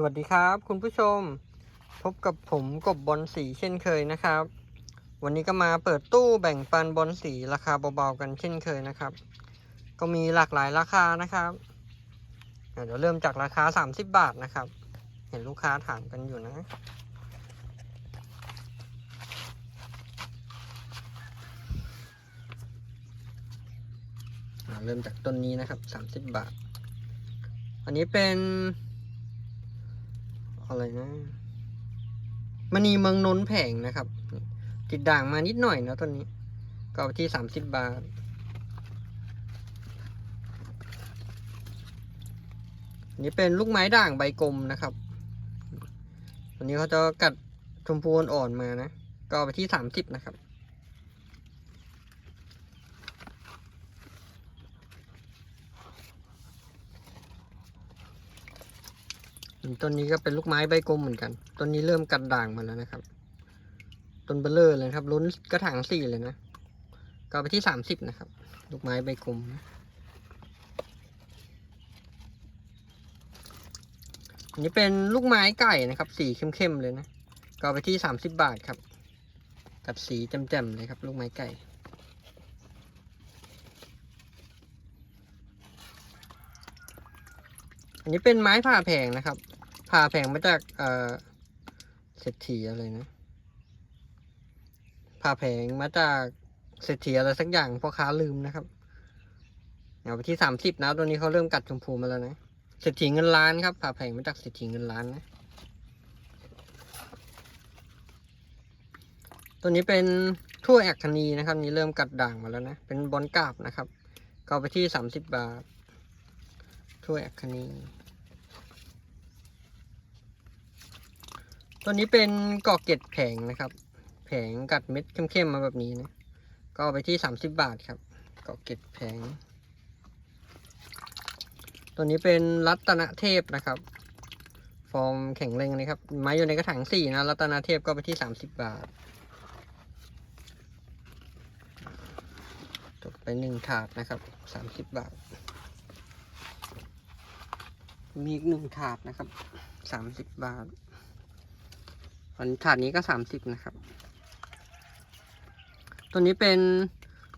สวัสดีครับ คุณผู้ชมพบกับผมกบบอลสีเช่นเคยนะครับ วันนี้ก็มาเปิดตู้แบ่งปันบอลสีราคาเบาๆกันเช่นเคยนะครับ ก็มีหลากหลายราคานะครับเดี๋ยวเริ่มจากราคา 30 บาทนะครับ เห็นลูกค้าถามกันอยู่นะอะเริ่มจากต้นนี้นะครับ 30 บาท อันนี้เป็น อะไรนะมณีเมืองนนท์แผงนะครับ ติดด่างมานิดหน่อยนะตอนนี้ ก็ที่สามสิบบาท นี่เป็นลูกไม้ด่างใบกลมนะครับอันนี้เขาจะกัดชมพูอ่อนมานะ ก็เอไปที่สามสิบนะครับ ต้นนี้ก็เป็นลูกไม้ใบกลมเหมือนกัน ต้นนี้เริ่มกัดด่างมาแล้วนะครับ ต้นเบลเลอร์เลยครับลุ้นกระถางสี่เลยนะก็ไปที่สามสิบนะครับ ลูกไม้ใบกลม อันนี้เป็นลูกไม้ไก่นะครับ สีเข้มๆเลยนะ ก็ไปที่สามสิบบาทครับ กัดสีแจ่มๆเลยครับ ลูกไม้ไก่อันนี้เป็นไม้ผ่าแผงนะครับ ผ่าแผงมาจากเอ่อเศรษฐีอะไรนะผ่าแผงมาจากเศรษฐีอะไรสักอย่างพ่อค้าลืมนะครับเอาไปที่สามสิบนะตัวนี้เขาเริ่มกัดชมพูมาแล้วนะเศรษฐีเงินล้านครับผ่าแผงมาจากเศรษฐีเงินล้านนะตัวนี้เป็นทั่วแอกคณีนะครับ นี่เริ่มกัดด่างมาแล้วนะ เป็นบอลกาบนะครับก็เอาไปที่สามสิบบาท ทั่วแอกคณี ตัวนี้เป็นกอกเกตแผงนะครับ แผงกัดเม็ดเข้มๆมาแบบนี้นะก็ไปที่สามสิบบาทครับกอกเกตแผง ตัวนี้เป็นรัตนเทพนะครับ ฟอร์มแข็งแรงนะครับ ไม้อยู่ในกระถางสี่นะรัตนเทพก็ไปที่สามสิบบาทตกไปหนึ่งถาดนะครับสามสิบบาท มีอีกหนึ่งถาดนะครับสามสิบบาท อันถาดนี้ก็สามสิบนะครับ ตัวนี้เป็น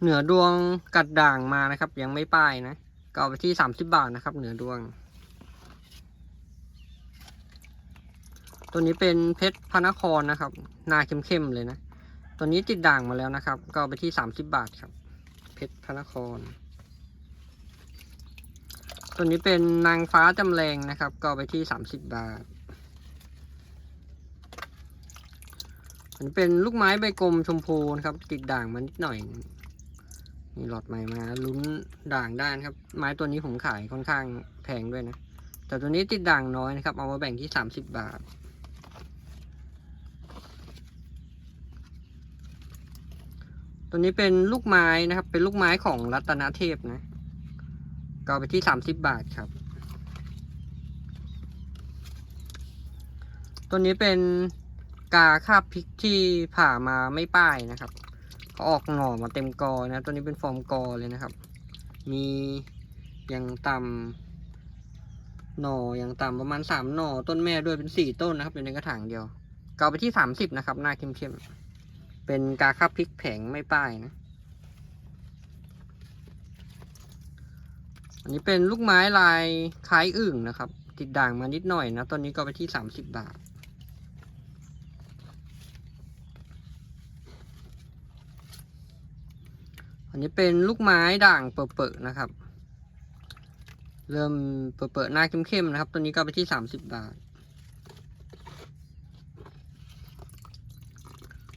เหนือดวงกัดด่างมานะครับ ยังไม่ป้ายนะก็เอาไปที่สามสิบบาทนะครับ เหนือดวง ตัวนี้เป็นเพชรพระนครนะครับหนาเข้มๆเลยนะ ตัวนี้ติดด่างมาแล้วนะครับ ก็เอาไปที่สามสิบบาทครับ เพชรพระนคร ตัวนี้เป็นนางฟ้าจำแรงนะครับ ก็เอาไปที่สามสิบบาท อันเป็นลูกไม้ใบกลมชมพูนะครับ ติดด่างมานิดหน่อยมีหลอดใหม่มาลุ้นด่างได้นครับ ไม้ตัวนี้ผมขายค่อนข้างแพงด้วยนะ แต่ตัวนี้ติดด่างน้อยนะครับ เอามาแบ่งที่สามสิบบาท ตัวนี้เป็นลูกไม้นะครับ เป็นลูกไม้ของรัตนเทพนะ ก็ไปที่สามสิบบาทครับ ตัวนี้เป็น กาคาบพริกที่ผ่ามาไม่ป้ายนะครับเขาออกหน่อมาเต็มกอนะตัวนี้เป็นฟอร์มกอเลยนะครับ มีอย่างต่ำหน่ออย่างต่ำประมาณสามหน่อต้นแม่ด้วยเป็นสี่ต้นนะครับอยู่ในกระถางเดียวก็เอาไปที่สามสิบนะครับ หน้าเข้มๆเป็นกาคาบพริกแผงไม่ป้ายนะอันนี้เป็นลูกไม้ลายคล้ายอึ่งนะครับ ติดด่างมานิดหน่อยนะตัวนี้ก็ไปที่สามสิบบาท อันนี้เป็นลูกไม้ด่างเปิดๆนะครับ เริ่มเปิดๆหน้าเข้มๆนะครับ ตัวนี้ก็ไปที่สามสิบบาท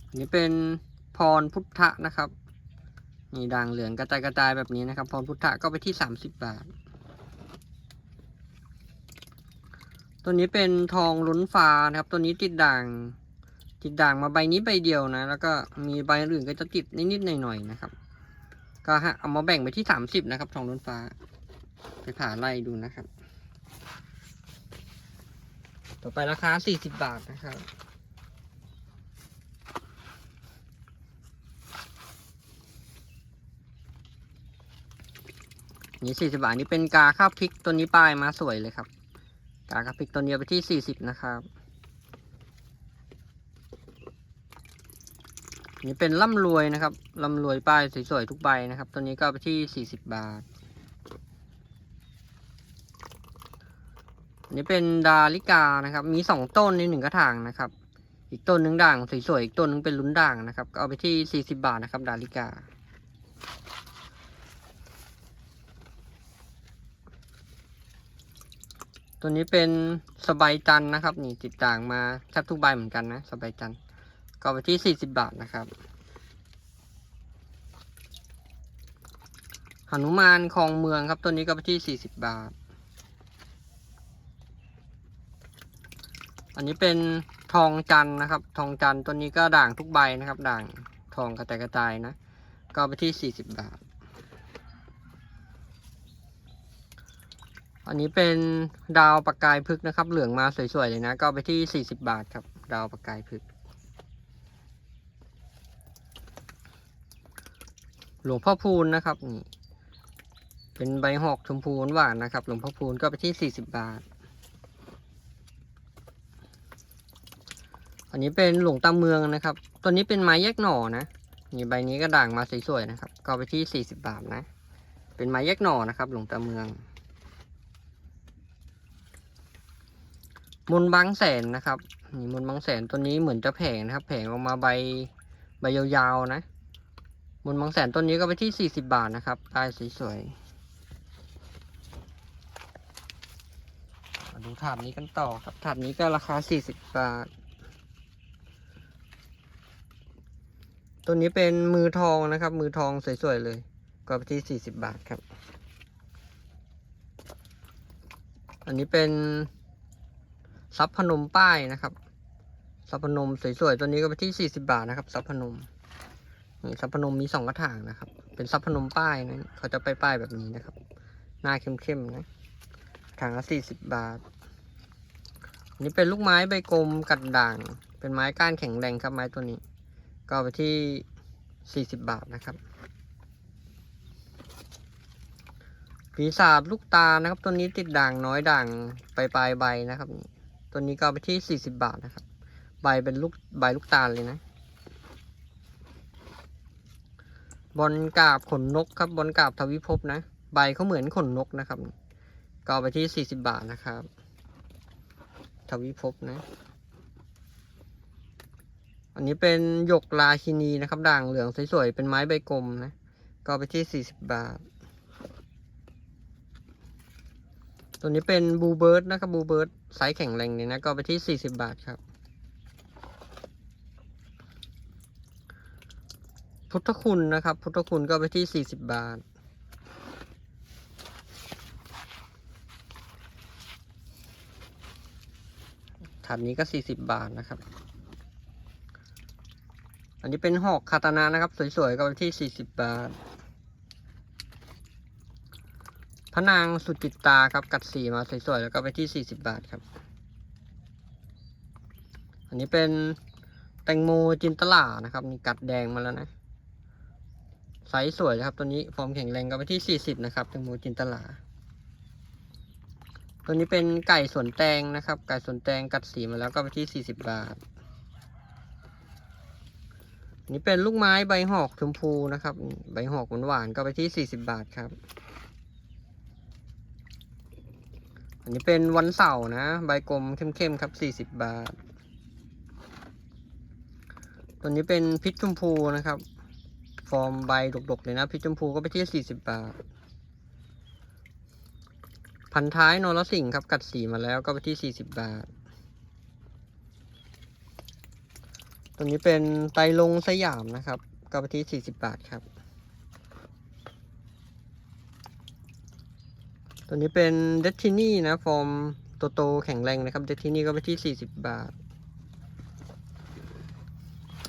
อันนี้เป็นพรพุทธะนะครับนี่ด่างเหลืองกระจายกระจายแบบนี้นะครับ พรพุทธะก็ไปที่สามสิบบาท ตัวนี้เป็นทองลุ้นฟ้านะครับ ตัวนี้ติดด่างติดด่างมาใบนี้ใบเดียวนะ แล้วก็มีใบอื่นก็จะติดนิดๆหน่อยๆนะครับ ก็ฮะเอามาแบ่งไปที่สามสิบนะครับทองล้นฟ้า ไปผ่าไล่ดูนะครับ ต่อไปราคาสี่สิบบาทนะครับนี่สี่สิบาทนี่เป็นกาข้าวพริกตัวนี้ป้ายมาสวยเลยครับ กากระพริกตัวนี้ไปที่สี่สิบนะครับ นี่เป็นร่ำรวยนะครับร่ำรวยป้ายสวยๆทุกใบนะครับ ตัวนี้ก็ไปที่สี่สิบบาทนนี้เป็นดาลิกานะครับ มีสองต้นในหนึ่งกระถางนะครับ อีกต้นหนึ่งด่างสวยๆอีกต้นหนึ่งเป็นลุ้นด่างนะครับก็เอาไปที่สี่สิบาทนะครับ ดาลิกาตัวนี้เป็นสบายจันนะครับ นี่ติดด่างมาแทบทุกใบเหมือนกันนะสบายจัน ทร์ก็เอาไปที่สี่สิบาทนะครับหนุมานคลองเมืองครับตัวนี้ก็ไปที่สี่สิบบาท อันนี้เป็นทองจันนะครับ ทองจันตัวนี้ก็ด่างทุกใบนะครับ ด่างทองกระจายกระจายนะ ก็ไปที่สี่สิบบาท อันนี้เป็นดาวประกายพึกษ์นะครับ เหลืองมาสวยๆเลยนะ ก็ไปที่สี่สิบบาทครับ ดาวประกายพึก หลวงพ่อพูนนะครับนี่เป็นใบหอกชมพูหวานนะครับ หลวงพ่อพูนก็ไปที่สี่สิบบาท อันนี้เป็นหลวงตาเมืองนะครับ ตัวนี้เป็นไม้แยกหน่อนะนี่ใบนี้ก็ด่างมาสวยๆนะครับ ก็ไปที่สี่สิบบาทนะ เป็นไม้แยกหน่อนะครับ หลวงตาเมือง มนบางแสนนะครับนี่มนบางแสนตัวนี้เหมือนจะแผงนะครับ แผงออกมาใบใบยาวๆนะ มนต์บางแสนต้นนี้ก็ไปที่สี่สิบาทนะครับลายสวยๆมาดูถาดนี้กันต่อครับถาดนี้ก็ราคาสี่สิบาท ตัวนี้เป็นมือทองนะครับ มือทองสวยๆเลย ก็ไปที่สี่สิบาทครับ อันนี้เป็นซับพนมป้ายนะครับซับพนมสวยๆ ตัวนี้ก็ไปที่สี่สิบาทนะครับซับพนม นี่ซับพนมมีสองกระถางนะครับ เป็นซับพนมป้ายนะเขาจะไปป้ายแบบนี้นะครับ หน้าเข้มๆนะถางละสี่สิบบาทอันนี้เป็นลูกไม้ใบกลมกัดด่าง เป็นไม้ก้านแข็งแรงครับไม้ตัวนี้ ก็ไปที่สี่สิบบาทนะครับปีศาจลูกตานะครับ ตัวนี้ติดด่างน้อยด่างปลายปลายใบนะครับ ตัวนี้ก็ไปที่สี่สิบบาทนะครับ ใบเป็นลูกใบลูกตาลเลยนะ บอลกาบขนนกครับบอลกาบทวิภพนะ ใบเขาเหมือนขนนกนะครับ ก็ไปที่สี่สิบบาทนะครับ ทวิภพนะ อันนี้เป็นหยกราชินีนะครับ ด่างเหลืองสวยๆเป็นไม้ใบกลมนะ ก็ไปที่สี่สิบบาท ตัวนี้เป็นบูเบิร์ดนะครับบูเบิร์ดไซส์แข็งแรงเลยนะ ก็ไปที่สี่สิบบาทครับ พุทธคุณนะครับ พุทธคุณก็ไปที่สี่สิบบาทถาดนี้ก็สี่สิบบาทนะครับ อันนี้เป็นหอกคาตานานะครับ สวยๆ ก็ไปที่สี่สิบบาท พระนางสุจิตตาครับ กัดสีมาสวยๆ แล้วก็ไปที่สี่สิบบาทครับ อันนี้เป็นแตงโมจินตลานะครับ มีกัดแดงมาแล้วนะ ไซส์สวยนะครับ ตัวนี้ฟอร์มแข็งแรงก็ไปที่สี่สิบนะครับแตงโมจินตลา ตัวนี้เป็นไก่สวนแตงนะครับ ไก่สวนแตงกัดสีมาแล้วก็ไปที่สี่สิบาทนนี้เป็นลูกไม้ใบหอกชมพูนะครับ ใบหอกหวานๆก็ไปที่สี่สิบาทครับ อันนี้เป็นวันเสาร์นะ ใบกลมเข้มๆครับสี่สิบบาท ตัวนี้เป็นพิษชมพูนะครับ ฟอร์มใบดกๆเลยนะพิษชมพูก็ไปที่สี่สิบบาท พันท้ายนรสิงห์ครับกัดสีมาแล้วก็ไปที่สี่สิบบาท ตัวนี้เป็นไตลงสยามนะครับ ก็ไปที่สี่สิบบาทครับ ตัวนี้เป็นเดทินี่นะฟอร์มโตๆแข็งแรงนะครับเดทินี่ก็ไปที่สี่สิบบาท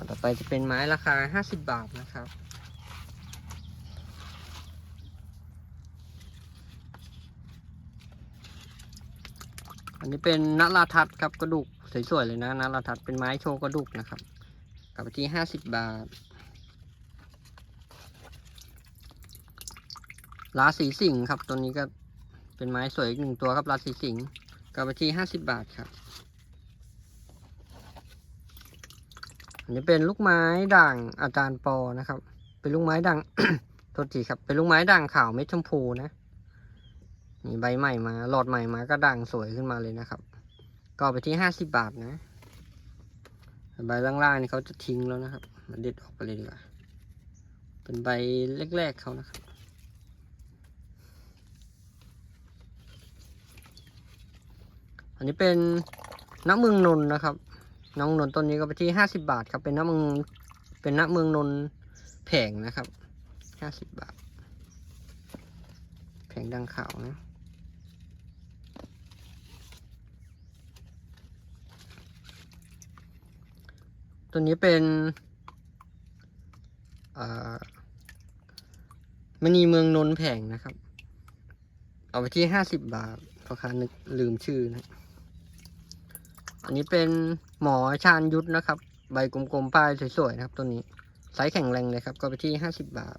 ต่อไปจะเป็นไม้ราคาห้าสิบบาทนะครับ อันนี้เป็นนราทัศน์ครับกระดูกสวยๆเลยนะนราทัศน์เป็นไม้โชว์กระดูกนะครับกับไปที่ห้าสิบบาทราศีสิงห์ครับตัวนี้ก็เป็นไม้สวยอีกหนึ่งตัวครับราศีสิงห์ก็ไปที่ห้าสิบบาทครับอันนี้เป็นลูกไม้ด่างอาจารย์ปอนะครับ เป็นลูกไม้ด่างโทษทีครับ เป็นลูกไม้ด่างขาวเม็ดชมพูนะ นี่ใบใหม่มาหลอดใหม่มาก็ด่างสวยขึ้นมาเลยนะครับ ก็ไปที่ห้าสิบบาทนะ ใบล่างๆนี่เขาจะทิ้งแล้วนะครับมาเด็ดออกไปเลยดีกว่า เป็นใบแรกๆเขานะครับอันนี้เป็นน้ำเมืองนน์นะครับ น้องนน์ต้นนี้ก็ไปที่ห้าสิบาทครับ เป็นน้ำเมืองเป็นน้ำเมืองนน์แผงนะครับห้าสิบบาท แผงดังขาวนะ ตัวนี้เป็นมณีเมืองนนท์แผงนะครับ เอาไปที่ห้าสิบบาทพ่อค้านึกลืมชื่อนะ อันนี้เป็นหมอชาญยุทธนะครับ ใบกลมๆป้ายสวยๆนะครับ ตัวนี้ไซส์แข็งแรงเลยครับ ก็ไปที่ห้าสิบบาท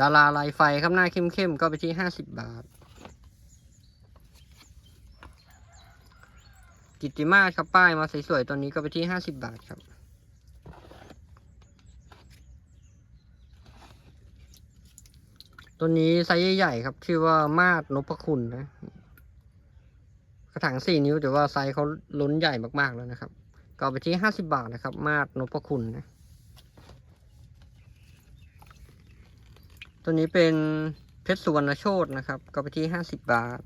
ดาราลายไฟครับหน้าเข้มๆก็ไปที่ห้าสิบบาท กิติมาศครับป้ายมาสวยๆตัวนี้ก็ไปที่ห้าสิบบาทครับ ตัวนี้ไซส์ใหญ่ๆครับชื่อว่ามาดนพคุณนะ กระถางสี่นิ้วแต่ว่าไซส์เขาล้นใหญ่มากๆแล้วนะครับ ก็ไปที่ห้าสิบาทนะครับ มาดนพคุณนะ ตัวนี้เป็นเพชรสุวรรณโชตนะครับ ก็ไปที่ห้าสิบบาท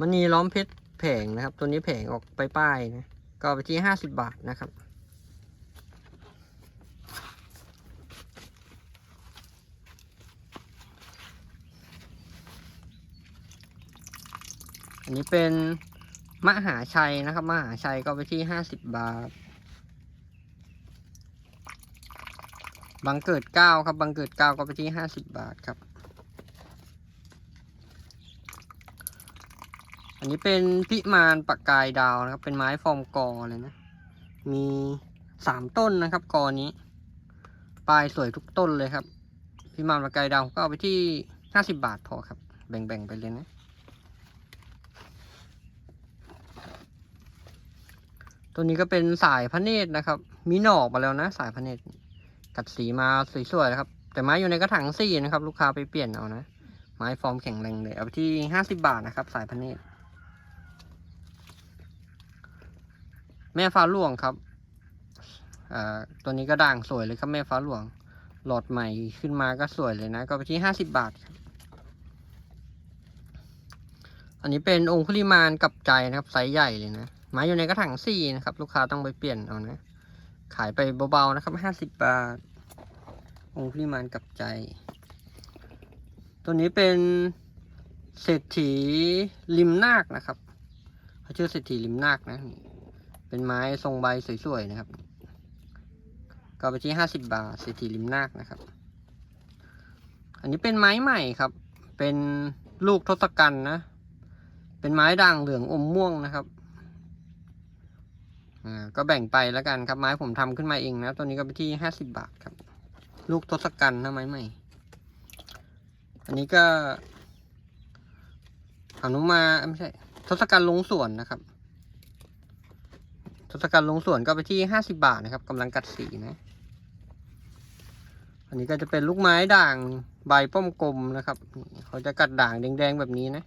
มันนีล้อมเพชรแผงนะครับ ตัวนี้แผงออกไปป้ายนะ ก็ไปที่ห้าสิบบาทนะครับ อันนี้เป็นมหาชัยนะครับ มหาชัยก็ไปที่ห้าสิบบาท บังเกิดเก้าครับ บังเกิดเก้าก็ไปที่ห้าสิบบาทครับ นนี้เป็นพิมานปากกายดาวนะครับ เป็นไม้ฟอร์มกอเลยนะ มีสามต้นนะครับ กอนี้ ปลายสวยทุกต้นเลยครับ พิมานปากกายดาวก็เอาไปที่ห้าสิบบาทพอครับ แบ่งๆไปเลยนะ ตัวนี้ก็เป็นสายพระเนตรนะครับ มีหนอกมาแล้วนะ สายพระเนตรกัดสีมาสวยๆนะครับ แต่ไม้อยู่ในกระถางสี่นะครับ ลูกค้าไปเปลี่ยนเอานะ ไม้ฟอร์มแข็งแรงเลย เอาไปที่ห้าสิบาทนะครับ สายพระเนตร แม่ฟ้าหลวงครับอ่าตัวนี้ก็ด่างสวยเลยครับแม่ฟ้าหลวง หลอดใหม่ขึ้นมาก็สวยเลยนะ ก็ไปที่ห้าสิบบาทครับอันนี้เป็นองคุลิมานกับใจนะครับไซส์ใหญ่เลยนะไม้อยู่ในกระถางสี่นะครับ ลูกค้าต้องไปเปลี่ยนเอานะ ขายไปเบาๆนะครับห้าสิบบาท องคุลิมานกับใจ ตัวนี้เป็นเศรษฐีริมนาคนะครับเขาชื่อเศรษฐีริมนาคนะ เป็นไม้ทรงใบสวยๆนะครับ ก็ไปที่ห้าสิบบาทเศรษฐีริมนาคนะครับ อันนี้เป็นไม้ใหม่ครับ เป็นลูกทศกัณฐ์นะ เป็นไม้ด่างเหลืองอมม่วงนะครับอ่าก็แบ่งไปแล้วกันครับไม้ผมทำขึ้นมาเองนะตัวนี้ก็ไปที่ห้าสิบบาทครับ ลูกทศกัณฐ์นะไม้ใหม่ อันนี้ก็หานุมาไม่ใช่ทศกัณฐ์ลงสวนนะครับ ทศกัณฐ์ลงสวนก็ไปที่ห้าสิบาทนะครับกำลังกัดสีนะ อันนี้ก็จะเป็นลูกไม้ด่างใบป้อมกลมนะครับ เขาจะกัดด่างแดงๆแบบนี้นะ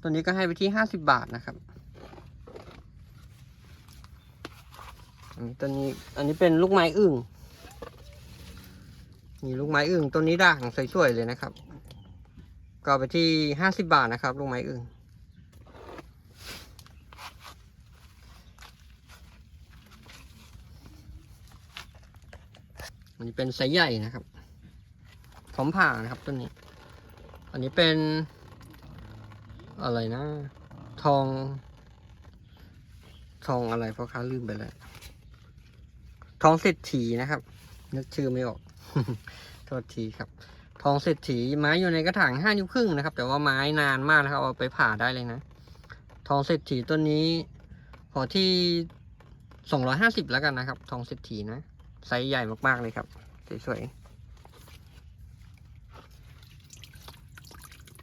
ตัวนี้ก็ให้ไปที่ห้าสิบาทนะครับอันนี้ตัวนี้อันนี้เป็นลูกไม้อึ่งนี่ลูกไม้อึ่งตัวนี้ด่างสวยๆเลยนะครับ ก็ไปที่ห้าสิบาทนะครับ ลูกไม้อึ่งันนี้เป็นไซส์ใหญ่นะครับพร้อมผ่านะครับตัวนี้ อันนี้เป็น อะไรนะ ทอง ทองอะไรเพราะค้าลืมไปแล้ว ทองเศรษฐีนะครับ นึกชื่อไม่ออก โทษทีครับ ทองเศรษฐีไม้อยู่ในกระถางห้านิ้วครึ่งนะครับ แต่ว่าไม้นานมากนะครับ เอาไปผ่าได้เลยนะ ทองเศรษฐีต้นนี้พอที่สองร้อยห้าสิบแล้วกันนะครับ ทองเศรษฐีนะ ไซส์ใหญ่มากๆเลยครับ สวย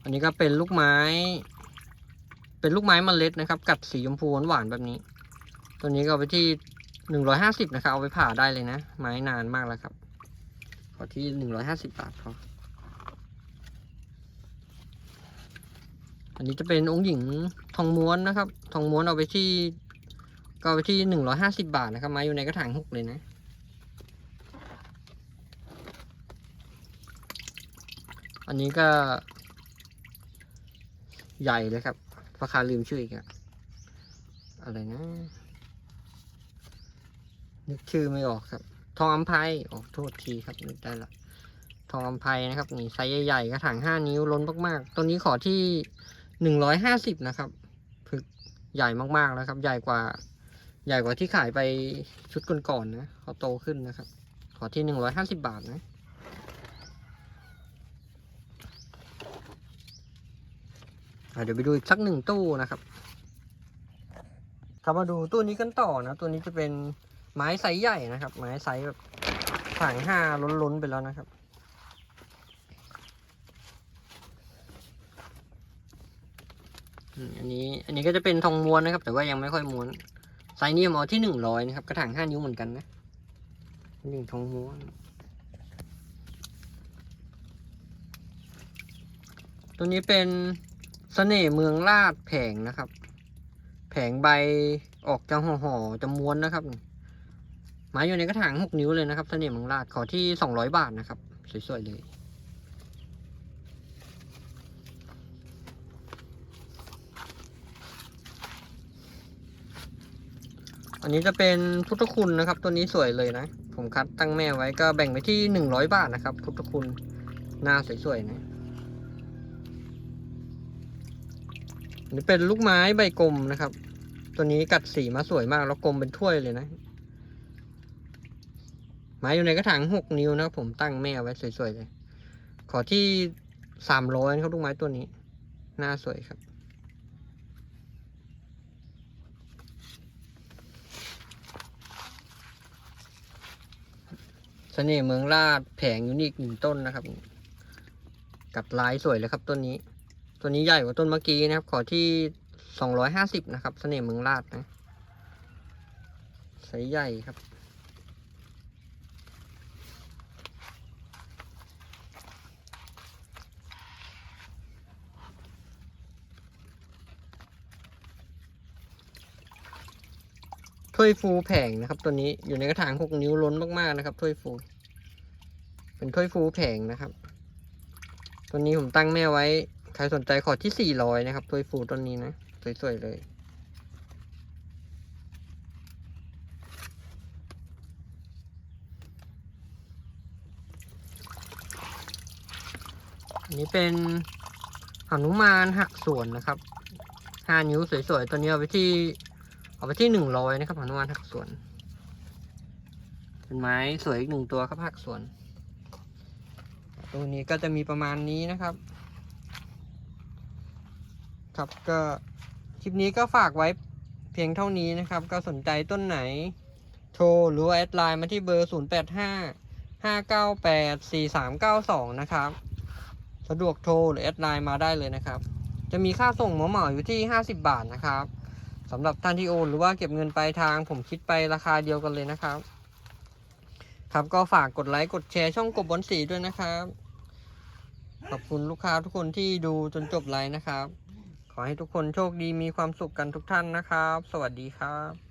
อันนี้ก็เป็นลูกไม้ เป็นลูกไม้มเมล็ดนะครับ กัดสีชมพูหวานๆแบบนี้ ตัวนี้ก็เอาไปที่หนึ่งร้อยห้าสิบนะครับ เอาไปผ่าได้เลยนะ ไม้นานมากแล้วครับ ขอที่หนึ่งร้อยห้าสิบบาทพออันนี้จะเป็นองค์หญิงทองม้วนนะครับ ทองม้วนเอาไปที่ก็เอาไปที่หนึ่งร้อยห้าสิบาทนะครับไม้อยู่ในกระถางหกเลยนะ อันนี้ก็ ใหญ่เลยครับราคาลืมชื่ออีกอะอะไรนะ นึกชื่อไม่ออกครับ ทองอัมไพออกโทษทีครับนึกได้ละทองอัมไพนะครับนี่ไซส์ใหญ่ๆกระถางห้านิ้วล้นมากๆตัวนี้ขอที่หนึ่งร้อยห้าสิบนะครับพึกใหญ่มากๆแล้วครับ ใหญ่กว่า ใหญ่กว่าที่ขายไปชุดก่อนๆนะเขาโตขึ้นนะครับ ขอที่หนึ่งร้อยห้าสิบบาทนะ อะ เดี๋ยวไปดูอีกสักหนึ่งตู้นะครับครับมาดูตู้นี้กันต่อนะตัวนี้จะเป็นไม้ไซส์ใหญ่นะครับ ไม้ไซส์แบบถังห้าล้นๆไปแล้วนะครับ อันนี้อันนี้ก็จะเป็นทองม้วนนะครับ แต่ว่ายังไม่ค่อยม้วนไซส์นี้เอาที่หนึ่งร้อยนะครับ กระถางห้านิ้วเหมือนกันนะหนึ่งทองม้วนตัวนี้เป็น สน่ห์เมืองลาดแผงนะครับ แผงใบออกจะห่อห่อๆจะม้วนนะครับไม้อยู่ในกระถางหกนิ้วเลยนะครับ เสน่ห์เมืองลาดขอที่สองร้อยบาทนะครับ สวยๆเลย อันนี้จะเป็นพุทธคุณนะครับ ตัวนี้สวยเลยนะ ผมคัดตั้งแม่ไว้ก็แบ่งไปที่หนึ่งร้อยบาทนะครับ พุทธคุณหน้าสวยๆนะ นนี้เป็นลูกไม้ใบกลมนะครับ ตัวนี้กัดสีมาสวยมาก แล้วกลมเป็นถ้วยเลยนะ ไม้อยู่ในกระถางหกนิ้วนะครับผมตั้งแม่ไว้สวยๆเลย ขอที่สามร้อยนะครับลูกไม้ตัวนี้ หน้าสวยครับ เสน่ห์เมืองลาดแผงยูนิคหนึ่งต้นนะครับ กัดลายสวยเลยครับต้นนี้ ตัวนี้ใหญ่กว่าต้นเมื่อกี้นะครับ ขอที่สองร้อยห้าสิบนะครับ เสน่ห์เมืองลาดนะไซส์ใหญ่ครับ ถ้วยฟูแผงนะครับ ตัวนี้อยู่ในกระถางหกนิ้วล้นมากๆนะครับถ้วยฟู เป็นถ้วยฟูแผงนะครับ ตัวนี้ผมตั้งแม่ไว้ ใครสนใจขอที่สี่ร้อยนะครับถ้วยฟูต้นนี้นะ สวย ๆ เลยอันนี้เป็นหนุมานหักส่วนนะครับห้านิ้วสวยๆ ตัวนี้เอาไปที่เอาไปที่หนึ่งร้อยนะครับหนุมานหักส่วน เป็นไม้สวยอีกหนึ่งตัวครับหักส่วน ตัวนี้ก็จะมีประมาณนี้นะครับ ครับก็คลิปนี้ก็ฝากไว้เพียงเท่านี้นะครับ ก็สนใจต้นไหน โทรหรือว่าแอดไลน์มาที่เบอร์ 0 8 5 5 9 8 4 3 9 2 นะครับ สะดวกโทรหรือแอดไลน์มาได้เลยนะครับ จะมีค่าส่งหมอเหมาอยู่ที่ 50 บาทนะครับสำหรับท่านที่โอนหรือว่าเก็บเงินปลายทาง ผมคิดไปราคาเดียวกันเลยนะครับ ครับก็ฝากกดไลค์กดแชร์ช่องกบบนสีด้วยนะครับ ขอบคุณลูกค้าทุกคนที่ดูจนจบไลฟ์นะครับ ขอให้ทุกคนโชคดีมีความสุขกันทุกท่านนะครับ สวัสดีครับ